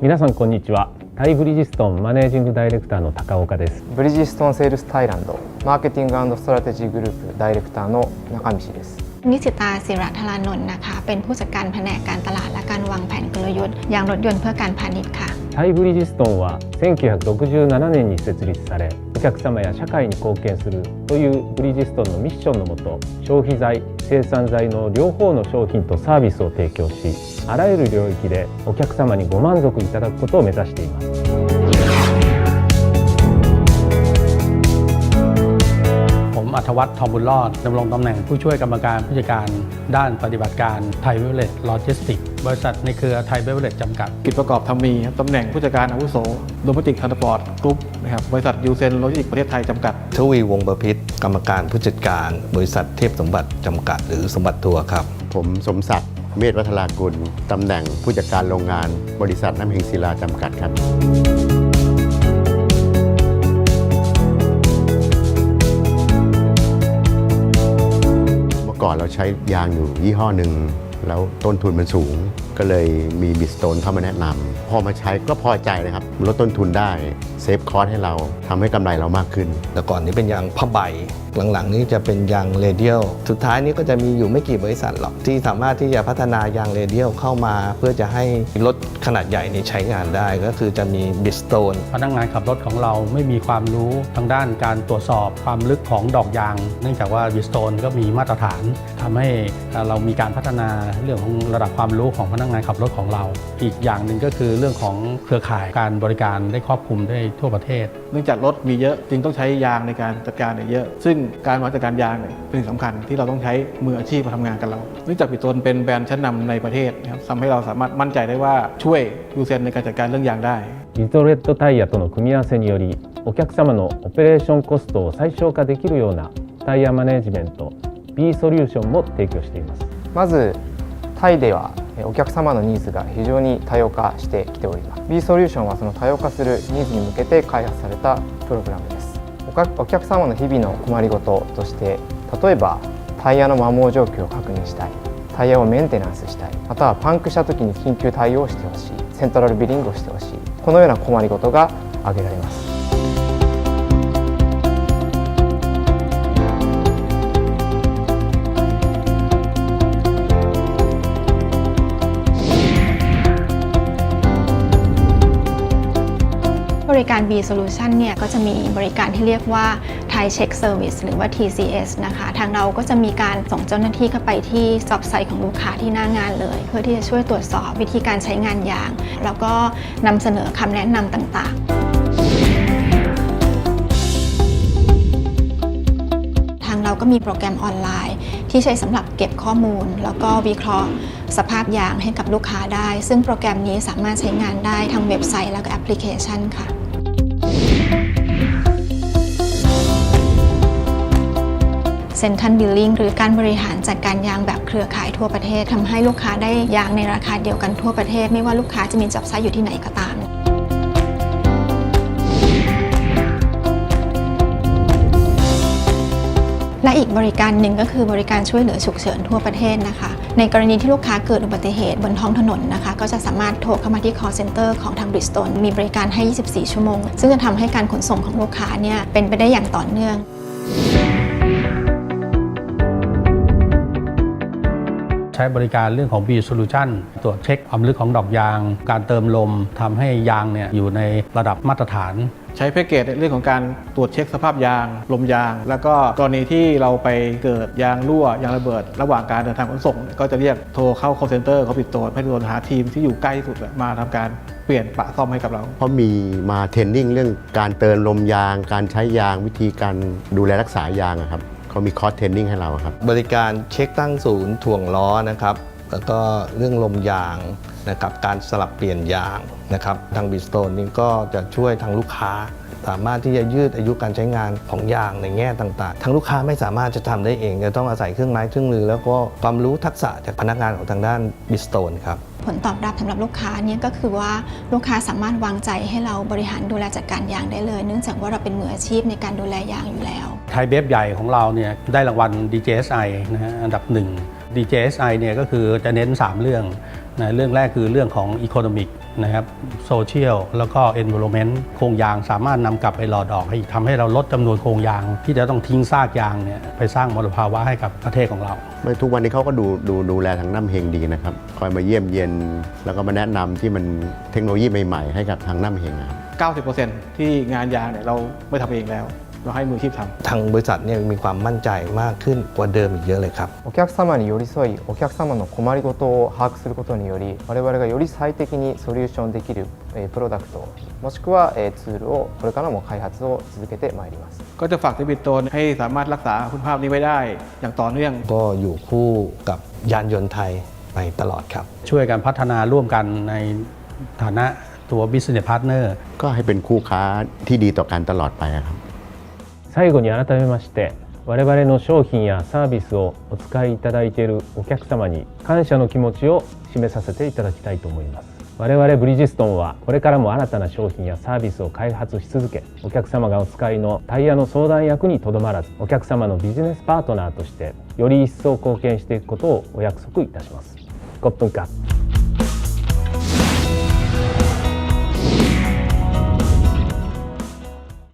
皆さんこんにちはタイブリヂストンマネージングダイレクターの高岡ですブリヂストンセールスタイランドマーケティングストラテジーグループダイレクターの中道です นิสิตาศิระธารานนท์นะคะ เป็นผู้จัดการแผนกการตลาดและการวางแผนกลยุทธ์ยางรถยนต์เพื่อการพาณิชย์ค่ะ タイブリヂストンは1967年に設立されお客様や社会に貢献するというブリヂストンのミッションのもと消費財生産財の両方の商品とサービスを提供しあらゆる領域でお客様にご満足いただくことを目指しています。 อัธวัฒน์ทองบุญรอดดำรงตำแหน่งผู้ช่วยกรรมการผู้จัดการด้านปฏิบัติการไทยเวลเลตโลจิสติกบริษัทในเครือไทยเวลเลตจำกัด กิจประกอบทำมีครับตำแหน่งผู้จัดการอาวุโสโดมติกทันสปอร์ตกรุ๊ปนะครับบริษัทยูเซนโลจิสติกประเทศไทยจำกัดทวีวงศ์ประพิษกรรมการผู้จัดการ บริษัทเทพสมบัติจำกัด หรือสมบัติทัวร์ครับ ผมสมศักดิ์เมธวัฒนากุล ตำแหน่งผู้จัดการโรงงานบริษัทน้ำเฮงศิลาจำกัดครับ ก่อนเราใช้ยางอยู่ยี่ห้อหนึ่ง แล้วต้นทุนมันสูง ก็เลยมีบิสโตนเข้ามาแนะนำพอมาใช้ก็พอใจเลยครับลดต้นทุนได้เซฟคอสให้เราทำให้กำไรเรามากขึ้น แต่ก่อนนี้เป็นยางผ้าใบ หลังๆ นี้จะเป็นยางเรเดียลสุดท้ายนี้ก็จะมีอยู่ไม่กี่บริษัทหรอกที่สามารถที่จะพัฒนายางเรเดียลเข้ามา เพื่อจะให้รถขนาดใหญ่นี้ใช้งานได้ก็คือจะมีบิสโตนพนักงานขับรถของเราไม่มีความรู้ทางด้านการตรวจสอบความลึกของดอกยาง เนื่องจากว่าวิสโตนก็มีมาตรฐานทำให้เรามีการพัฒนาเรื่องของระดับความรู้ของพนักงานขับรถของเรา อีกอย่างหนึ่งก็คือเรื่องของเครือข่ายการบริการได้ครอบคลุมได้ทั่วประเทศ เนื่องจากรถมีเยอะจึงต้องใช้ยางในการจัดการเยอะ ซึ่งการบริารจัดการยางเป็นสิ่งสำคัญที่เราต้องใช้มืออาชีพมาทำงานกับเรา เนื่องจากปิโตนเป็นแบรนด์ชั้นนำในประเทศนะครับทำให้เราสามารถมั่นใจได้ว่าช่วยยูเซนในการจัดการเรื่องยางได้リゾレットタイヤとの組み合わせによりお客様のオペレーションコストを最小化できるようなタイヤマネジメント B ソリューションも提供していますまずタイではえお客様のニーズが非常に多様化してきております。B ソリューションはその多様化するニーズに向けて開発されたプログラムです。おお客様の日々の困りごととして例えばタイヤの摩耗状況を確認したいタイヤをメンテナンスしたいまたはパンクした時に緊急対応してほしいセントラルビリングをしてほしいこのような困りごとが挙げられます。 ริการ B Solution เนี่ยก็จะมีบริการที่เรียกว่า Thai Check Service หรือว่า TCS นะคะ ทางเราก็จะมีการส่งเจ้าหน้าที่เข้าไปที่จอบไซต์ของลูกค้าที่หน้างานเลย เพื่อที่จะช่วยตรวจสอบวิธีการใช้งานยาง แล้วก็นำเสนอคำแนะนำต่างๆทางเราก็มีโปรแกรมออนไลน์ ที่ใช้สำหรับเก็บข้อมูล แล้วก็วิเคราะห์สภาพยางให้กับลูกค้าได้ ซึ่งโปรแกรมนี้สามารถใช้งานได้ทั้งเว็บไซต์แล้วก็แอปพลิเคชันค่ะ เซ็นทรัลบิลลิ่งหรือการบริหารจัดการยางแบบเครือข่ายทั่วประเทศทำให้ลูกค้าได้ยางในราคาเดียวกันทั่วประเทศ ไม่ว่าลูกค้าจะมีจับไซต์อยู่ที่ไหนก็ตามและอีกบริการหนึ่งก็คือบริการช่วยเหลือฉุกเฉินทั่วประเทศนะคะ ในกรณีที่ลูกค้าเกิดอุบัติเหตุบนท้องถนนนะคะ ก็จะสามารถโทรเข้ามาที่ call center ของทาง Bridgestone มีบริการให้ 24 ชั่วโมง ซึ่งจะทำให้การขนส่งของลูกค้าเนี่ยเป็นไปได้อย่างต่อเนื่อง ช้บริการเรื่องของ B Solution ตรวจเช็คความลึกของดอกยาง การเติมลมทำให้ยางเนี่ยอยู่ในระดับมาตรฐานใช้แพ็กเกจในเรื่องของการตรวจเช็คสภาพยาง ลมยาง แล้วก็กรณีที่เราไปเกิดยางรั่วยางระเบิด ระหว่างการเดินทางขนส่ง ก็จะเรียกโทรเข้า call center เขาปิดตัวให้โดนหาทีมที่อยู่ใกล้ที่สุดมาทำการเปลี่ยนปะซ่อมให้กับเรา เพราะมีมาเทรนนิ่งเรื่องการเติมลมยาง การใช้ยางวิธีการดูแลรักษายางอะครับ เขามีคอร์สเทรนนิ่งให้เราครับ บริการเช็คตั้งศูนย์ถ่วงล้อนะครับ แล้วก็เรื่องลมยางนะครับการสลับเปลี่ยนยางนะครับทางบิสโตนนี่ก็จะช่วยทางลูกค้า สามารถที่จะยืดอายุการใช้งานของยางในแง่ต่างๆ ทางลูกค้าไม่สามารถจะทำได้เอง จะต้องอาศัยเครื่องไม้เครื่องมือ แล้วก็ความรู้ทักษะจากพนักงานของทางด้านบิสโตนครับ ผลตอบรับสำหรับลูกค้าเนี่ยก็คือว่าลูกค้าสามารถวางใจให้เราบริหารดูแลจัดการยางได้เลย เนื่องจากว่าเราเป็นมืออาชีพในการดูแลยางอยู่แล้ว ไทยเบฟใหญ่ของเราเนี่ยได้รางวัล DJSI นะฮะอันดับหนึ่ง DJSI เนี่ยก็คือจะเน้น 3 เรื่องนะเรื่องแรกคือเรื่องของ Economic นะครับ Social แล้วก็ Environment โครงยางสามารถนำกลับไปหล่อดอกให้ทำให้เราลดจำนวนโครงยาง ที่จะต้องทิ้งซากยางเนี่ยไปสร้างมลภาวะให้กับประเทศของเราไม่ทุกวันนี้เขาก็ดูดูดูแลทางน้ำเฮงดีนะครับ คอยมาเยี่ยมเยียนแล้วก็มาแนะนำที่มันเทคโนโลยีใหม่ๆ ให้กับทางน้ำเฮงนะครับ90%ที่งานยางเนี่ยเราไม่ทำเองแล้ว เราให้มือชีพทำทางบริษัทเนี่ยมีความมั่นใจมากขึ้นกว่าเดิมอีกเยอะเลยครับお客様に寄り添いお客様の困りごとを把握することにより我々がより最適にソリューションできるプロダクトもしくはツールをこれからも開発を続けてまいりますก็จะฝากเดบิตโตนให้สามารถรักษาคุณภาพนี้ไว้ได้อย่างต่อเนื่อง ก็อยู่คู่กับยานยนต์ไทยไปตลอดครับ ช่วยกันพัฒนาร่วมกันในฐานะตัว business partner ก็ให้เป็นคู่ค้าที่ดีต่อกันตลอดไปครับ 最後に改めまして我々の商品やサービスをお使いいただいているお客様に感謝の気持ちを示させていただきたいと思います。我々ブリヂストンはこれからも新たな商品やサービスを開発し続けお客様がお使いのタイヤの相談役にとどまらずお客様のビジネスパートナーとしてより一層貢献していくことをお約束いたします。コップンカ